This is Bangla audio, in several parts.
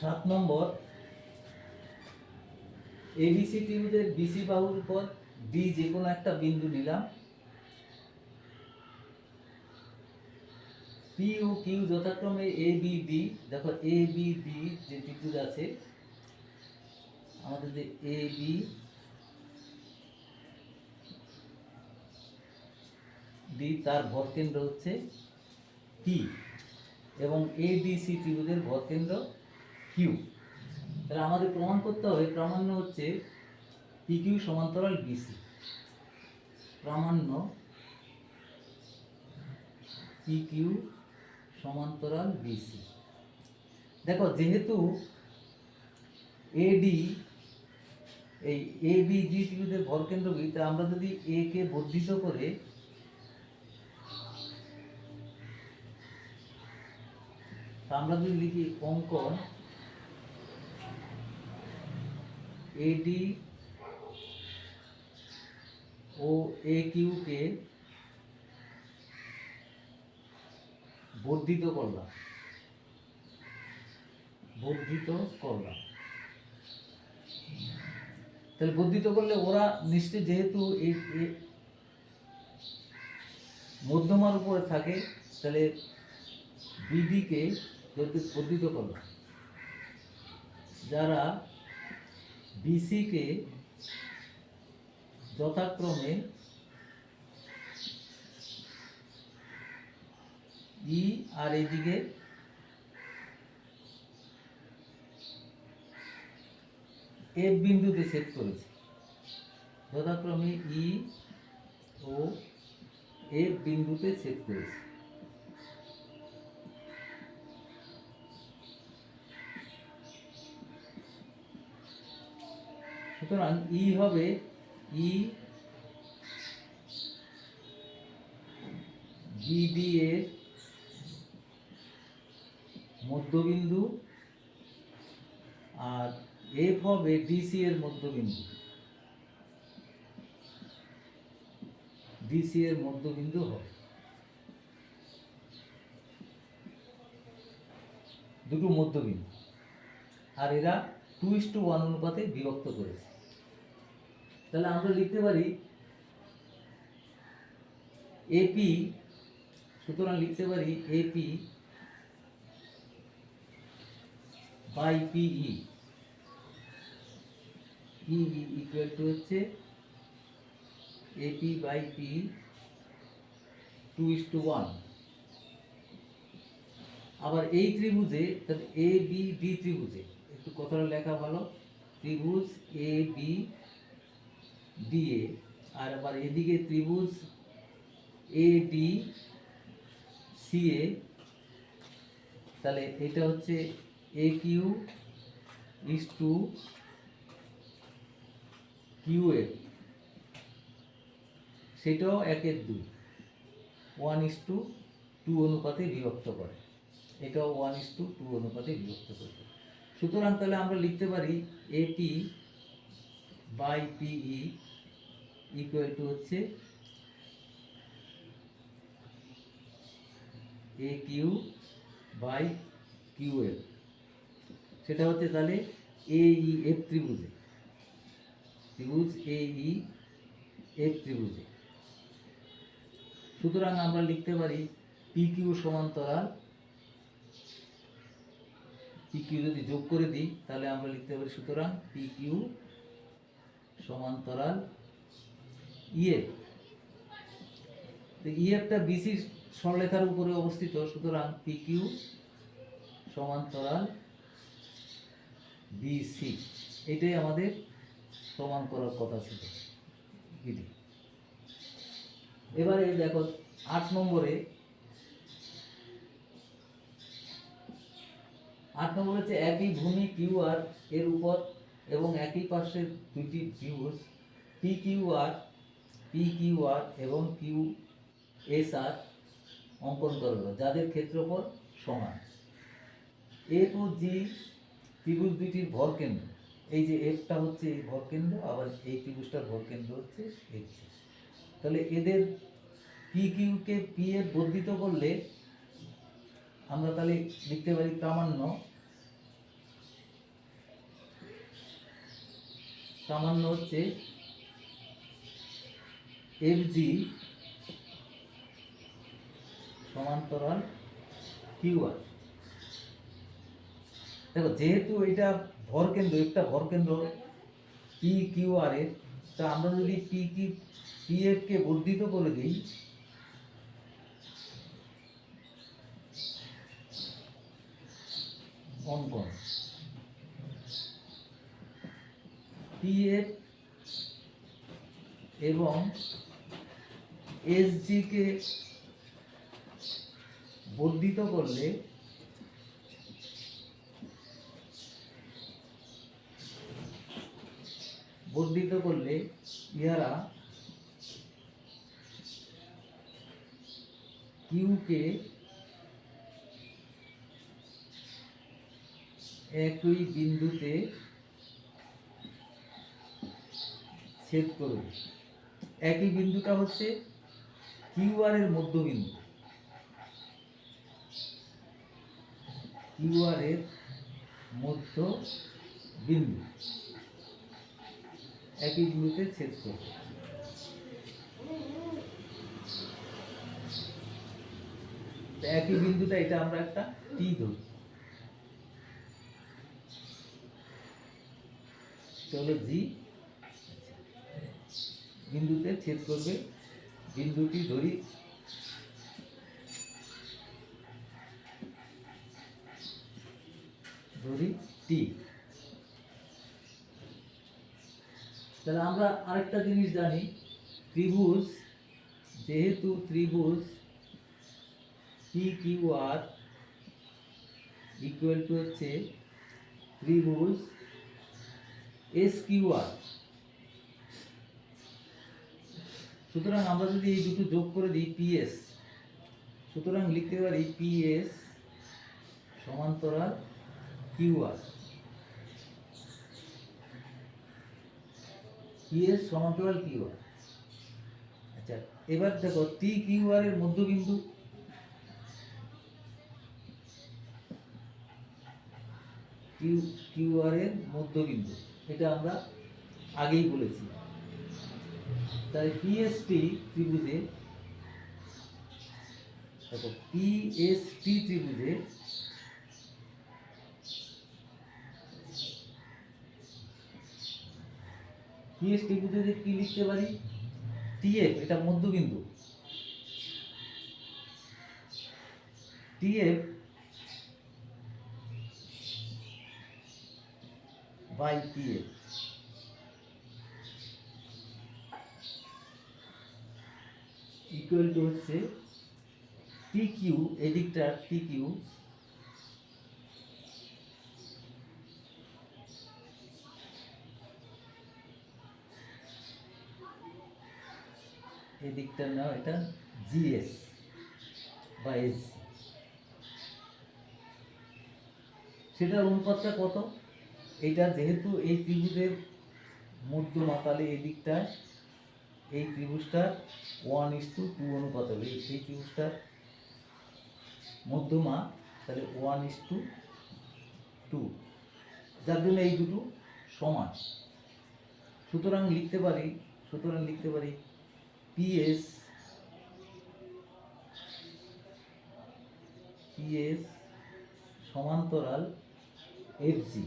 সাত নম্বর এবিসি ত্রিভুজের বিসি বাহুর উপর ডি যে কোনো একটা বিন্দু নিলাম। পি ও কিউ যথাক্রমে এ বি ডি দেখো এ বি ডি যে ত্রিভুজ আছে, আমাদের যে এ বি ডি তার ভরকেন্দ্র হচ্ছে পি এবং এ বি সি ত্রিভুজের ভরকেন্দ্র কিউ। তাহলে আমাদের প্রমাণ করতে হবে, প্রামাণ্য হচ্ছে পি কিউ সমান্তরাল বিসি প্রামাণ্য পি কিউ সমান্তরাল বিসি দেখো, যেহেতু এডি এই এ বি জি ত্রিভুজের ভরকেন্দ্র বি তা আমরা যদি এ কে বর্ধিত করে তা আমরা যদি লিখি অঙ্কন এডি ও এ কিউকে বর্ধিত করলাম বর্ধিত করলাম তাহলে বর্ধিত করলে ওরা নিশ্চয় যেহেতু এই মধ্যমার উপরে থাকে, তাহলে বিডিকে বর্ধিত করলাম যারা বিসিকে যথাক্রমে ই আর এদিকে এফ বিন্দুতে সেট করেছে। যথাক্রমে ই ও এফ বিন্দুতে সেট করেছে। সুতরাং ই হবে ই জিডি এর মধ্যবিন্দু আর এফ হবে ডিসি এর মধ্যবিন্দু। ডিসি এর মধ্যবিন্দু হবে। দুটো মধ্যবিন্দু। আর এরা টু ইস টু ওয়ান অনুপাতে বিভক্ত করেছে। তাহলে আমরা লিখতে পারি এপি সুতরাং লিখতে পারি AP by PE PE equal to হচ্ছে AP by P two is to one আবার এই ত্রিভুজে, তাহলে এ বি ডি ত্রিভুজে, একটু কথাটা লেখা ভালো, ত্রিভুজ এ বি এ আর আবার এদিকে ত্রিভুজ এ ডি সি এ তাহলে এটা হচ্ছে A Q is to Q A সেটাও একের দুই ওয়ান ইস টু টু অনুপাতে বিভক্ত করে। এটাও ওয়ান ইস টু টু অনুপাতে বিভক্ত করবে সুতরাং তাহলে আমরা লিখতে পারি AP by PE equal to হচ্ছে A Q by Q F সেটা হচ্ছে তাহলে এ ই এফ ত্রিভুজে। ত্রিভুজ এ ই এফ ত্রিভুজে। সুতরাং আমরা লিখতে পারি পি কিউ সমান্তরাল। পি কিউ যদি যোগ করে দিই, তাহলে আমরা লিখতে পারি সুতরাং পি কিউ সমান্তরাল ইএফ ইএফটা বিসি সরলেখার উপরে অবস্থিত, সুতরাং পি কিউ সমান্তরাল বিসি এটাই আমাদের প্রমাণ করার কথা ছিল। এটি। এবারে দেখো, আট নম্বরে, আট নম্বর হচ্ছে একই ভূমি কিউ আর এর উপর এবং একই পার্শ্বের দুটি ত্রিভুজ P Q R P Q R এবং কিউ এস আর অঙ্কন করা যাদের ক্ষেত্রফল সমান। এ টু জি ত্রিভুজ দুটির ভরকেন্দ্র এই যে এফটা হচ্ছে এই ভরকেন্দ্র আবার এই ত্রিভুজটার ভরকেন্দ্র হচ্ছে এক্স তাহলে এদের পি কিউকে পি এ বর্ধিত করলে আমরা তাহলে লিখতে পারি প্রামাণ্য প্রামান্য হচ্ছে এফ জি সমান্তরাল কিউআর দেখো, যেহেতু এটা ভর কেন্দ্র, একটা ভর কেন্দ্র পি কিউ আর এর, তা আমরা যদি পি কি পি এফ কে বর্ধিত করে দিই অঙ্কন পি এফ এবং এসজি কে বর্ধিত করলে বর্ধিত করলে ইহারা কিউকে একই বিন্দুতে ছেদ করবে। একই বিন্দুটা হচ্ছে কিউআর এর মধ্যবিন্দু কিউআর এর মধ্য বিন্দু। একই বিন্দুতে ছেদ করবে। একই বিন্দুটা এটা আমরা একটা টি ধরি। চলো জি বিন্দুতে ছেদ করবে বিন্দুটি ধরি। ধরি টি। তাহলে আমরা আরেকটা জিনিস জানি, ত্রিভুজ, যেহেতু ত্রিভুজ P Q R equal to হচ্ছে ত্রিভুজ এস কিউ আর সুতরাং আমরা যদি এই দুটো যোগ করে দিই পিএস সুতরাং লিখতে পারি পিএস সমান্তরাল কিউ আর পিএস সমান্তরাল কিউ আর আচ্ছা এবার দেখো টি কিউ আর এর মধ্যবিন্দু কিউ কিউ আর এর মধ্যবিন্দু এটা আমরা আগেই বলেছি। তাই পিএসটি ত্রিভুজে, দেখো পিএসটি ত্রিভুজে পিএস ত্রিভুজে কি লিখতে পারি? টিএফ এটা মধ্যবিন্দু। TF by TF equal to হচ্ছে? পি কিউ এদিকটার পি কিউ এদিকটার নাম এটা জিএস বা এস সেটার অনুপাতটা কত? এইটা যেহেতু এই ত্রিভুজের মধ্য মাতালে এই দিকটায় এই ত্রিভুজটা ওয়ান ইস টু টু অনুপাত হবে। এই এই ত্রিভুজটার মধ্যমা, তাহলে ওয়ান ইস টু টু যার জন্য এই দুটো সমান। সুতরাং লিখতে পারি, সুতরাং লিখতে পারি পিএস পিএস সমান্তরাল এফজি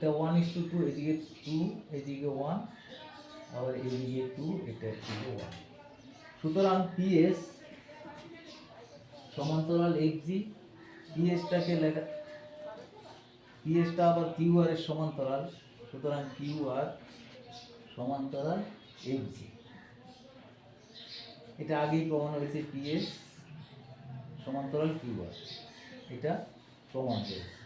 এটা ওয়ান ইস টু টু এদিকে টু এদিকে ওয়ান আবার এদিকে টু এটা এদিকে ওয়ান সুতরাং পিএস সমান্তরাল এফজি পিএসটাকে লেখা পিএসটা আবার কিউ আর এর সমান্তরাল, সুতরাং কিউ আর সমান্তরাল এফজি এটা আগেই প্রমাণ হয়েছে পিএস সমান্তরাল কিউ আর এটা প্রমাণ হয়েছে।